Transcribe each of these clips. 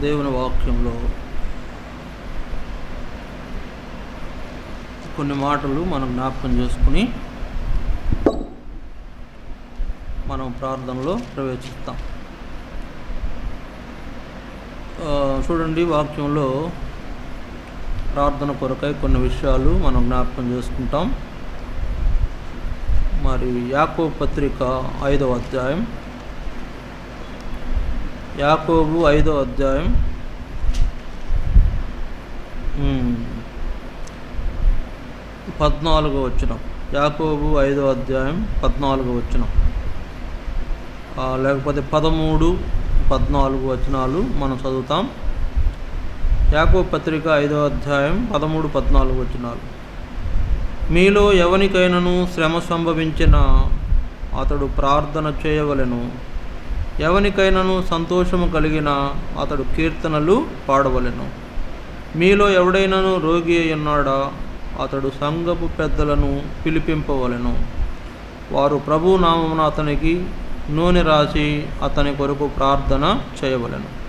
దేవుని వాక్యంలో కొన్ని మాటలు మనం జ్ఞాపకం చేసుకుని మనం ప్రార్థనలో ప్రవేశిస్తాం. చూడండి వాక్యంలో ప్రార్థన కొరకై కొన్ని విషయాలు మనం జ్ఞాపకం చేసుకుంటాం. మరి యాకో పత్రిక ఐదవ అధ్యాయం యాకోబు ఐదో అధ్యాయం. పద్నాలుగో వచ్చిన యాకోబు ఐదో అధ్యాయం పద్నాలుగో వచ్చిన లేకపోతే పదమూడు పద్నాలుగు వచనాలు మనం చదువుతాం. యాకో పత్రిక ఐదో అధ్యాయం పదమూడు పద్నాలుగు వచనాలు. మీలో ఎవనికైనను శ్రమ సంభవించిన అతడు ప్రార్థన చేయవలెను. ఎవనికైనాను సంతోషము కలిగిన అతడు కీర్తనలు పాడవలెను. మీలో ఎవడైనాను రోగి అయి ఉన్నాడా అతడు సంఘపు పెద్దలను పిలిపింపవలెను. వారు ప్రభు నామమున అతనికి నూనె రాసి అతని కొరకు ప్రార్థన చేయవలెను.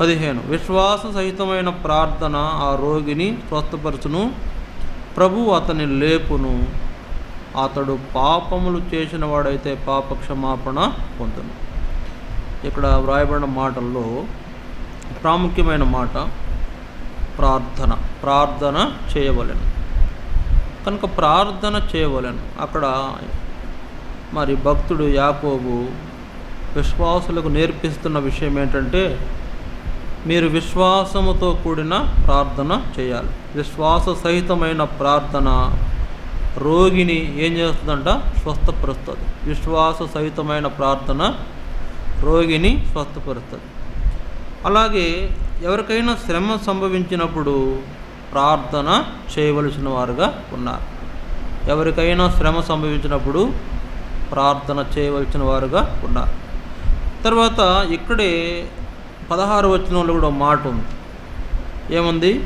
పదిహేను. విశ్వాస సహితమైన ప్రార్థన ఆ రోగిని స్వస్థపరచును. ప్రభు అతని లేపును. అతడు పాపములు చేసిన వాడైతే పాప క్షమాపణ పొందును. ఇక్కడ వ్రాయబడిన మాటల్లో ప్రాముఖ్యమైన మాట ప్రార్థన ప్రార్థన చేయవలెను. కనుక ప్రార్థన చేయవలెను. అక్కడ మరి భక్తుడు యాకోబు విశ్వాసులకు నేర్పిస్తున్న విషయం ఏంటంటే మీరు విశ్వాసముతో కూడిన ప్రార్థన చేయాలి. విశ్వాస సహితమైన ప్రార్థన రోగిని ఏం చేస్తుందంట? స్వస్థపరుస్తుంది. విశ్వాస సహితమైన ప్రార్థన రోగిని స్వస్థపరుస్తుంది. అలాగే ఎవరికైనా శ్రమ సంభవించినప్పుడు ప్రార్థన చేయవలసిన వారుగా ఉన్నారు. ఎవరికైనా శ్రమ సంభవించినప్పుడు ప్రార్థన చేయవలసిన వారుగా ఉన్నారు. తర్వాత ఇక్కడే పదహారు వచనంలో కూడా మాట ఉంది. ఏముంది?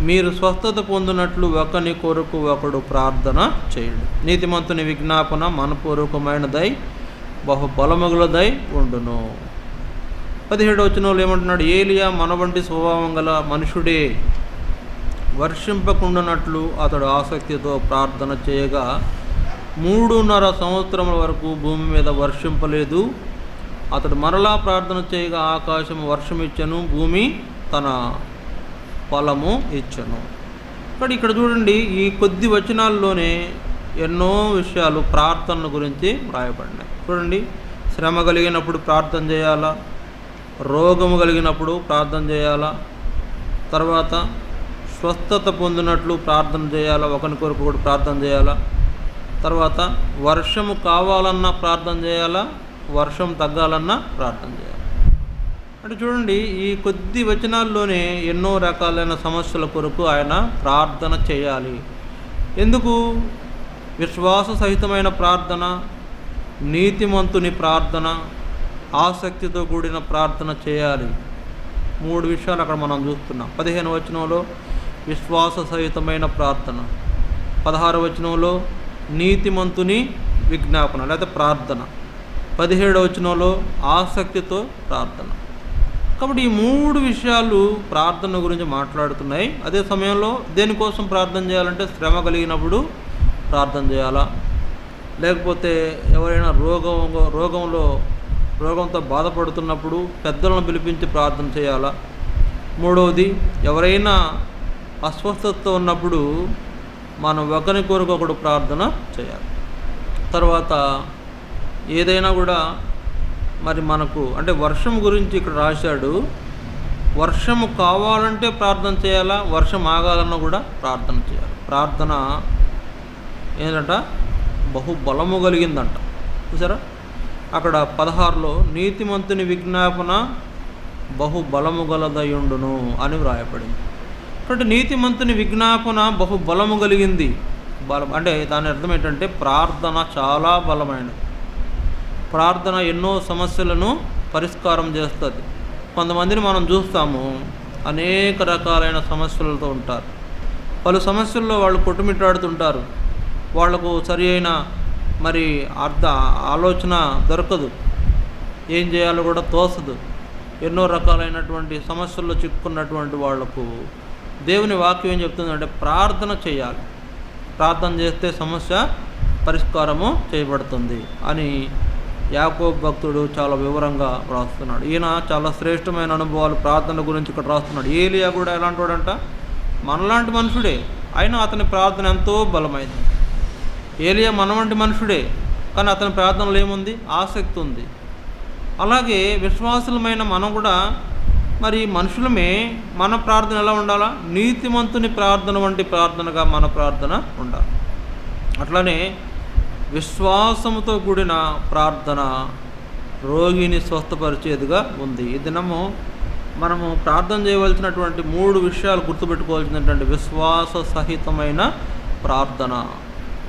మీరు స్వస్థత పొందినట్లు ఒకని కొరకు ఒకడు ప్రార్థన చేయండి. నీతిమంతుని విజ్ఞాపన మనపూర్వకమైనదై బహు బలమగులదై ఉండును. పదిహేడు వచనంలో ఏమంటున్నాడు? ఏలియా మన వంటి స్వభావం గల మనుషుడే వర్షింపకుండానట్లు అతడు ఆసక్తితో ప్రార్థన చేయగా మూడున్నర సంవత్సరముల వరకు భూమి మీద వర్షింపలేదు. అతడు మరలా ప్రార్థన చేయగా ఆకాశం వర్షం ఇచ్చను భూమి తన ఫలము ఇచ్చను. ఇక్కడ ఇక్కడ చూడండి ఈ కొద్ది వచనాల్లోనే ఎన్నో విషయాలు ప్రార్థనల గురించి వ్రాయబడినాయి చూడండి శ్రమ కలిగినప్పుడు ప్రార్థన చేయాలా? రోగము కలిగినప్పుడు ప్రార్థన చేయాలా? తర్వాత స్వస్థత పొందినట్లు ప్రార్థన చేయాలా? ఒకరి కొరకు కూడా ప్రార్థన చేయాలా? తర్వాత వర్షము కావాలన్నా ప్రార్థన చేయాలా? వర్షం తగ్గాలన్నా ప్రార్థన చేయాలి? అంటే చూడండి ఈ కొద్ది వచనాల్లోనే ఎన్నో రకాలైన సమస్యల కొరకు ఆయన ప్రార్థన చేయాలి. ఎందుకు? విశ్వాస సహితమైన ప్రార్థన నీతిమంతుని ప్రార్థన ఆసక్తితో కూడిన ప్రార్థన చేయాలి. మూడు విషయాలు అక్కడ మనం చూస్తున్నాం. పదిహేను వచనంలో విశ్వాస సహితమైన ప్రార్థన. పదహారు వచనంలో నీతిమంతుని విజ్ఞాపన లేదా ప్రార్థన. పదిహేడు వచనంలో ఆసక్తితో ప్రార్థన. కాబట్టి ఈ మూడు విషయాలు ప్రార్థన గురించి మాట్లాడుతున్నాయి. అదే సమయంలో దేనికోసం ప్రార్థన చేయాలంటే శ్రమ కలిగినప్పుడు ప్రార్థన చేయాలా? లేకపోతే ఎవరైనా రోగం రోగంలో రోగంతో బాధపడుతున్నప్పుడు పెద్దలను పిలిపించి ప్రార్థన చేయాలా? మూడవది ఎవరైనా అస్వస్థతతో ఉన్నప్పుడు మనం ఒకరి కొరకు ఒకడు ప్రార్థన చేయాలి. తర్వాత ఏదైనా కూడా మరి మనకు అంటే వర్షం గురించి ఇక్కడ రాశాడు. వర్షము కావాలంటే ప్రార్థన చేయాలా? వర్షం ఆగాలన్నా కూడా ప్రార్థన చేయాలి. ప్రార్థన ఏంటంట? బహు బలము కలిగిందంట. చూసారా అక్కడ పదహారులో నీతిమంతుని విజ్ఞాపన బహు బలము గలదయుండును అని వ్రాయపడింది కాబట్టి నీతిమంతుని విజ్ఞాపన బహు బలము కలిగింది. బలం అంటే దాని అర్థం ఏంటంటే ప్రార్థన చాలా బలమైనది. ప్రార్థన ఎన్నో సమస్యలను పరిష్కారం చేస్తుంది. కొంతమందిని మనం చూస్తాము అనేక రకాలైన సమస్యలతో ఉంటారు. పలు సమస్యల్లో వాళ్ళు కొట్టుమిట్టాడుతుంటారు. వాళ్ళకు సరి అయిన మరి అర్థ ఆలోచన దొరకదు. ఏం చేయాలో కూడా తోసదు. ఎన్నో రకాలైనటువంటి సమస్యల్లో చిక్కుకున్నటువంటి వాళ్ళకు దేవుని వాక్యం ఏం చెప్తుందంటే ప్రార్థన చేయాలి. ప్రార్థన చేస్తే సమస్య పరిష్కారము చేయబడుతుంది అని యాకోబ్ భక్తుడు చాలా వివరంగా వ్రాస్తున్నాడు. ఈయన చాలా శ్రేష్టమైన అనుభవాలు ప్రార్థన గురించి ఇక్కడ రాస్తున్నాడు. ఏలియా కూడా ఎలాంటి వాడంట మనలాంటి మనుషుడే. అయినా అతని ప్రార్థన ఎంతో బలమైంది. ఏలియా మనవంటి మనుషుడే కానీ అతని ప్రార్థనలో ఏముంది? ఆసక్తి ఉంది. అలాగే విశ్వాసులమైన మనం కూడా మరి మనుషులమే మన ప్రార్థన ఎలా ఉండాలా? నీతిమంతుని ప్రార్థన వంటి ప్రార్థనగా మన ప్రార్థన ఉండాలి. అట్లానే విశ్వాసముతో కూడిన ప్రార్థన రోగిని స్వస్థపరిచేదిగా ఉంది. ఈ దినము మనము ప్రార్థన చేయవలసినటువంటి మూడు విషయాలు గుర్తుపెట్టుకోవాల్సినటువంటి విశ్వాస సహితమైన ప్రార్థన.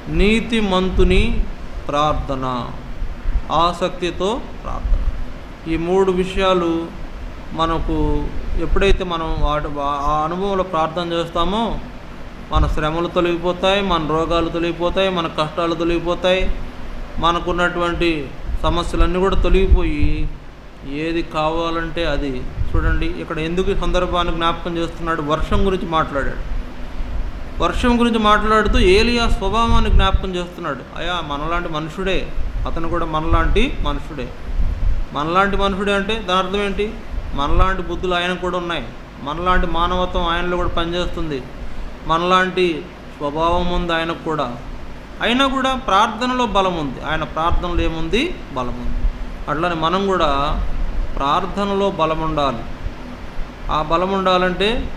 నీతిమంతుని ప్రార్థన ఆసక్తితో ప్రార్థన. ఈ మూడు విషయాలు మనకు ఎప్పుడైతే మనం వాటి ఆ అనుభవంలో ప్రార్థన చేస్తామో మన శ్రమలు తొలగిపోతాయి మన రోగాలు తొలగిపోతాయి మన కష్టాలు తొలగిపోతాయి మనకున్నటువంటి సమస్యలన్నీ కూడా తొలగిపోయి ఏది కావాలంటే అది. చూడండి ఇక్కడ ఎందుకు సందర్భాన్ని జ్ఞాపకం చేస్తున్నాడు? వర్షం గురించి మాట్లాడాడు. వర్షం గురించి మాట్లాడుతూ ఏలియా స్వభావాన్ని జ్ఞాపకం చేస్తున్నాడు. అయా మనలాంటి మనుషుడే. అతను కూడా మనలాంటి మనుషుడే. మనలాంటి మనుషుడే అంటే దాని అర్థం ఏంటి? మనలాంటి బుద్ధులు ఆయన కూడా ఉన్నాయి. మనలాంటి మానవత్వం ఆయనలో కూడా పనిచేస్తుంది. మనలాంటి స్వభావం ఉంది ఆయనకు కూడా. అయినా కూడా ప్రార్థనలో బలం ఉంది. ఆయన ప్రార్థనలో ఏముంది? బలం ఉంది. అట్లనే మనం కూడా ప్రార్థనలో బలం ఉండాలి. ఆ బలం ఉండాలంటే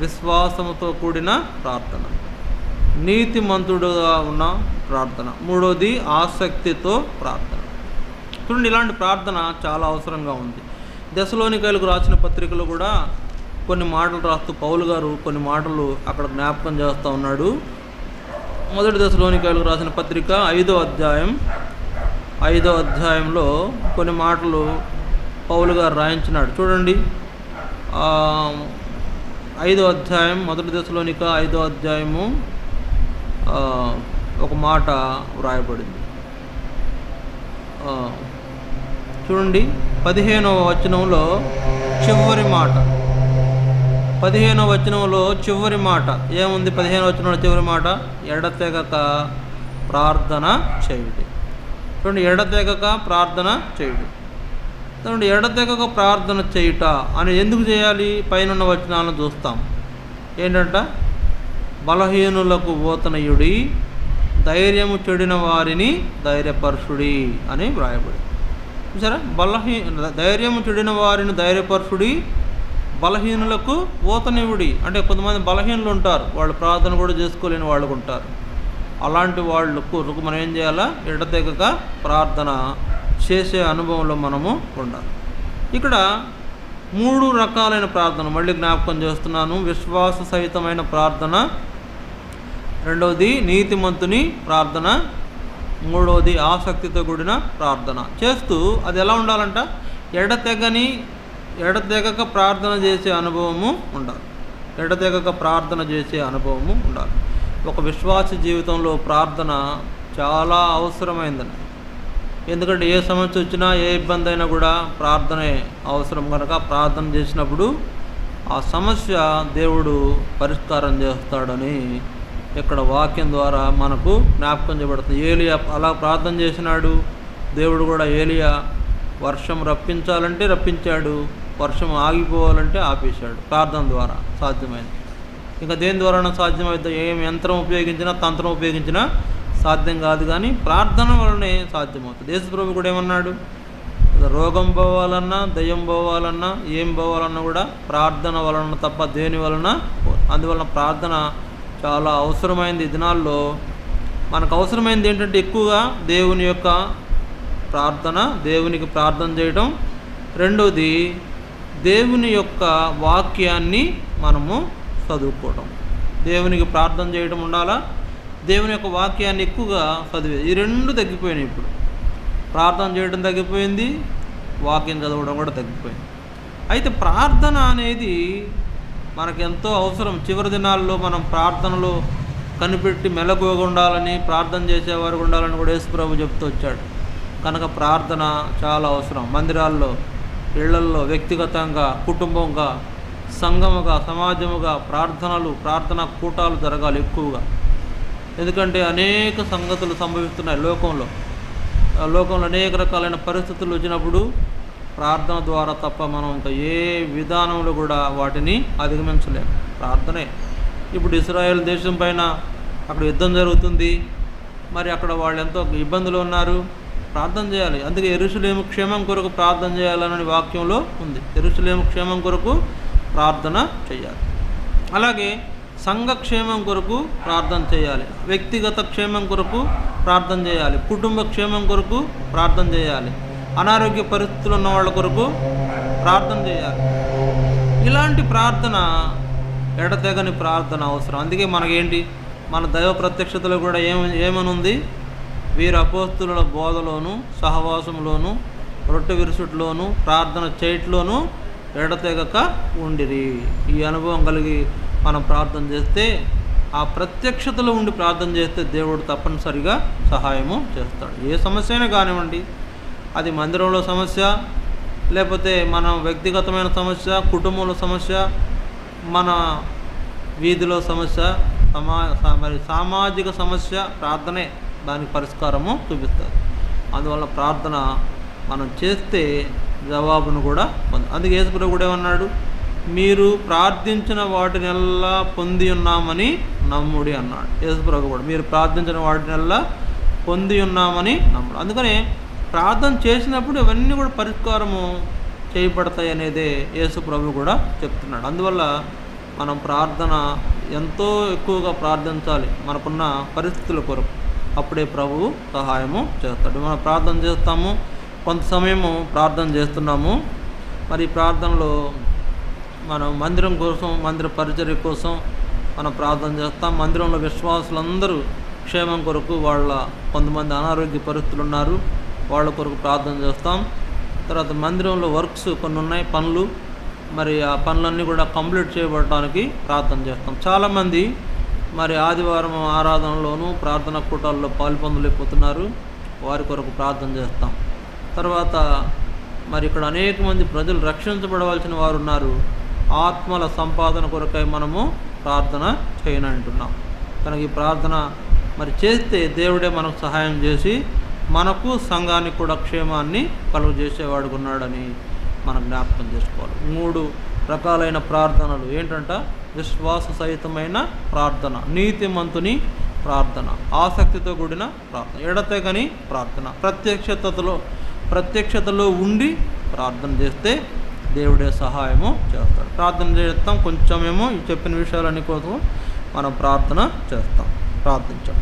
విశ్వాసముతో కూడిన ప్రార్థన. నీతిమంతుడుగా ఉన్న ప్రార్థన. మూడోది ఆసక్తితో ప్రార్థన. చూడండి ఇలాంటి ప్రార్థన చాలా అవసరంగా ఉంది. దశలోనికాయలకు రాసిన పత్రికలో కూడా కొన్ని మాటలు రాస్తూ పౌలు గారు కొన్ని మాటలు అక్కడ జ్ఞాపకం చేస్తూ ఉన్నాడు. మొదటి దశలోనికాయలకు రాసిన పత్రిక ఐదో అధ్యాయం ఐదో అధ్యాయంలో కొన్ని మాటలు పౌలు గారు రాయించినాడు. చూడండి ఐదో అధ్యాయం మొదటి దశలోనిక ఐదో అధ్యాయము ఒక మాట వ్రాయబడింది. చూడండి పదిహేనవ వచనంలో చివరి మాట. పదిహేనవ వచనంలో చివరి మాట. ఏముంది పదిహేనవ వచనంలో చివరి మాట? ఎడతెగక ప్రార్థన చేయుడి. చూడండి ఎడతెగక ప్రార్థన చేయుడి. చూడండి ఎడతెగక ప్రార్థన చేయుట అని ఎందుకు చేయాలి? పైన వచనాలను చూస్తాం. ఏంటంట? బలహీనులకు ఓతనయుడి ధైర్యము చెడిన వారిని ధైర్యపరుషుడి అని వ్రాయబడి చూసారా? బలహీ ధైర్యము చెడిన వారిని ధైర్యపరుషుడి బలహీనులకు ఓతనివుడి అంటే కొంతమంది బలహీనులు ఉంటారు. వాళ్ళు ప్రార్థన కూడా చేసుకోలేని వాళ్ళు ఉంటారు అలాంటి వాళ్ళకు మనం ఏం చేయాలా? ఎడతెగక ప్రార్థన చేసే అనుభవంలో మనము ఉండాలి. ఇక్కడ మూడు రకాలైన ప్రార్థన మళ్ళీ జ్ఞాపకం చేస్తున్నాను. విశ్వాస సహితమైన ప్రార్థన రెండవది నీతిమంతుని ప్రార్థన మూడవది ఆసక్తితో కూడిన ప్రార్థన. చేస్తూ అది ఎలా ఉండాలంట? ఎడతెగని ఎడతెగక ప్రార్థన చేసే అనుభవము ఉండాలి. ఎడతెగక ప్రార్థన చేసే అనుభవము ఉండాలి. ఒక విశ్వాస జీవితంలో ప్రార్థన చాలా అవసరమైందండి. ఎందుకంటే ఏ సమస్య వచ్చినా ఏ ఇబ్బంది అయినా కూడా ప్రార్థనే అవసరం కనుక ప్రార్థన చేసినప్పుడు ఆ సమస్య దేవుడు పరిష్కారం చేస్తాడని ఇక్కడ వాక్యం ద్వారా మనకు జ్ఞాపకం చేయబడుతుంది. ఏలియా అలా ప్రార్థన చేసినాడు. దేవుడు కూడా ఏలియా వర్షం రప్పించాలంటే రప్పించాడు. వర్షం ఆగిపోవాలంటే ఆపేశాడు. ప్రార్థన ద్వారా సాధ్యమైంది. ఇంకా దేని ద్వారా సాధ్యమైతే ఏం యంత్రం ఉపయోగించినా తంత్రం ఉపయోగించినా సాధ్యం కాదు కానీ ప్రార్థన వలనే సాధ్యమవుతుంది. యేసుప్రభు కూడా ఏమన్నాడు? రోగం పోవాలన్నా దయ్యం పోవాలన్నా ఏం పోవాలన్నా కూడా ప్రార్థన వలన తప్ప దేని వలన అందువలన ప్రార్థన చాలా అవసరమైంది ఈ దినాల్లో. మనకు అవసరమైంది ఏంటంటే ఎక్కువగా దేవుని యొక్క ప్రార్థన దేవునికి ప్రార్థన చేయడం రెండవది దేవుని యొక్క వాక్యాన్ని మనము చదువుకోవడం దేవునికి ప్రార్థన చేయడం ఉండాలా? దేవుని యొక్క వాక్యాన్ని ఎక్కువగా చదివే. ఈ రెండు తగ్గిపోయినాయి ఇప్పుడు. ప్రార్థన చేయడం తగ్గిపోయింది వాక్యం చదవడం కూడా తగ్గిపోయింది. అయితే ప్రార్థన అనేది మనకెంతో అవసరం. చివరి దినాల్లో మనం ప్రార్థనలో కనిపెట్టి మెలకువగా ఉండాలని ప్రార్థన చేసేవారు ఉండాలని కూడా యేసుప్రభు చెప్తూ వచ్చాడు. కనుక ప్రార్థన చాలా అవసరం. మందిరాల్లో ఇళ్ళల్లో వ్యక్తిగతంగా కుటుంబంగా సంఘముగా సమాజముగా ప్రార్థనలు ప్రార్థనా కూటాలు జరగాలి ఎక్కువగా. ఎందుకంటే అనేక సంగతులు సంభవిస్తున్నాయి లోకంలో. ఆ లోకంలో అనేక రకాలైన పరిస్థితులు వచ్చినప్పుడు ప్రార్థన ద్వారా తప్ప మనం ఇంకా ఏ విధానంలో కూడా వాటిని అధిగమించలేము ప్రార్థనే. ఇప్పుడు ఇస్రాయేల్ దేశం పైన అక్కడ యుద్ధం జరుగుతుంది. మరి అక్కడ వాళ్ళు ఎంతో ఇబ్బందులు ఉన్నారు. ప్రార్థన చేయాలి. అందుకే ఎరుసలేము క్షేమం కొరకు ప్రార్థన చేయాలనే వాక్యంలో ఉంది. ఎరుసలేము క్షేమం కొరకు ప్రార్థన చేయాలి. అలాగే సంఘక్షేమం కొరకు ప్రార్థన చేయాలి. వ్యక్తిగత క్షేమం కొరకు ప్రార్థన చేయాలి. కుటుంబ క్షేమం కొరకు ప్రార్థన చేయాలి. అనారోగ్య పరిస్థితులు ఉన్న వాళ్ళ కొరకు ప్రార్థన చేయాలి. ఇలాంటి ప్రార్థన ఎడతెగని ప్రార్థన అవసరం. అందుకే మనకేంటి? మన దైవ ప్రత్యక్షతలో కూడా ఏమ ఏమనుంది? వీరు అపోస్తుల బోధలోను సహవాసంలోను రొట్టె విరుసుట్లోను ప్రార్థన చేయట్లోనూ ఎడతెగక ఉండిరి. ఈ అనుభవం కలిగి మనం ప్రార్థన చేస్తే ఆ ప్రత్యక్షతలో ఉండి ప్రార్థన చేస్తే దేవుడు తప్పనిసరిగా సహాయము చేస్తాడు. ఏ సమస్య అయినా కానివ్వండి అది మందిరంలో సమస్య లేకపోతే మన వ్యక్తిగతమైన సమస్య కుటుంబంలో సమస్య మన వీధిలో సమస్య సమా మరి సామాజిక సమస్య ప్రార్థనే దానికి పరిష్కారము చూపిస్తుంది. అందువల్ల ప్రార్థన మనం చేస్తే జవాబును కూడా పొంద అందుకే యేసుప్రభు కూడా ఏమన్నాడు? మీరు ప్రార్థించిన వాటినెల్లా పొంది ఉన్నామని నమ్ముడి అన్నాడు. యేసుప్రభు కూడా మీరు ప్రార్థించిన వాటినెల్లా పొంది ఉన్నామని నమ్ముడు. అందుకని ప్రార్థన చేసినప్పుడు ఇవన్నీ కూడా పరిష్కారము చేయబడతాయి అనేదే యేసుప్రభు కూడా చెప్తున్నాడు. అందువల్ల మనం ప్రార్థన ఎంతో ఎక్కువగా ప్రార్థించాలి. మనకున్న పరిస్థితుల కొరకు అప్పుడే ప్రభువు సహాయము చేస్తాడు. మనం ప్రార్థన చేస్తాము కొంత సమయము ప్రార్థన చేస్తున్నాము. మరి ప్రార్థనలో మనం మందిరం కోసం మందిర పరిచర్య కోసం మనం ప్రార్థన చేస్తాం. మందిరంలో విశ్వాసులందరూ క్షేమం కొరకు వాళ్ళ కొంతమంది అనారోగ్య పరిస్థితులు ఉన్నారు. వాళ్ళ కొరకు ప్రార్థన చేస్తాం. తర్వాత మందిరంలో వర్క్స్ కొన్ని ఉన్నాయి పనులు. మరి ఆ పనులన్నీ కూడా కంప్లీట్ చేయబడటానికి ప్రార్థన చేస్తాం. చాలామంది మరి ఆదివారం ఆరాధనలోనూ ప్రార్థన కూటాల్లో పాల్పొందలేకపోతున్నారు. వారి కొరకు ప్రార్థన చేస్తాం. తర్వాత మరి ఇక్కడ అనేక మంది ప్రజలు రక్షించబడవలసిన వారు ఉన్నారు. ఆత్మల సంపాదన కొరకై మనము ప్రార్థన చేయనంటున్నాం కనుక ఈ ప్రార్థన మరి చేస్తే దేవుడే మనకు సహాయం చేసి మనకు సంఘానికి కూడా క్షేమాన్ని కలుగు చేసేవాడు ఉన్నాడని మనం జ్ఞాపకం చేసుకోవాలి. మూడు రకాలైన ప్రార్థనలు ఏంటంట? విశ్వాస సహితమైన ప్రార్థన నీతిమంతుని ప్రార్థన ఆసక్తితో కూడిన ప్రార్థన ఎడతెగని ప్రార్థన ప్రత్యక్షతలో ప్రత్యక్షతలో ఉండి ప్రార్థన చేస్తే దేవుడే సహాయము చేస్తాడు. ప్రార్థన చేస్తాం కొంచెమేమో ఈ చెప్పిన విషయాలన్నీ కోసం మనం ప్రార్థన చేస్తాం. ప్రార్థించాం.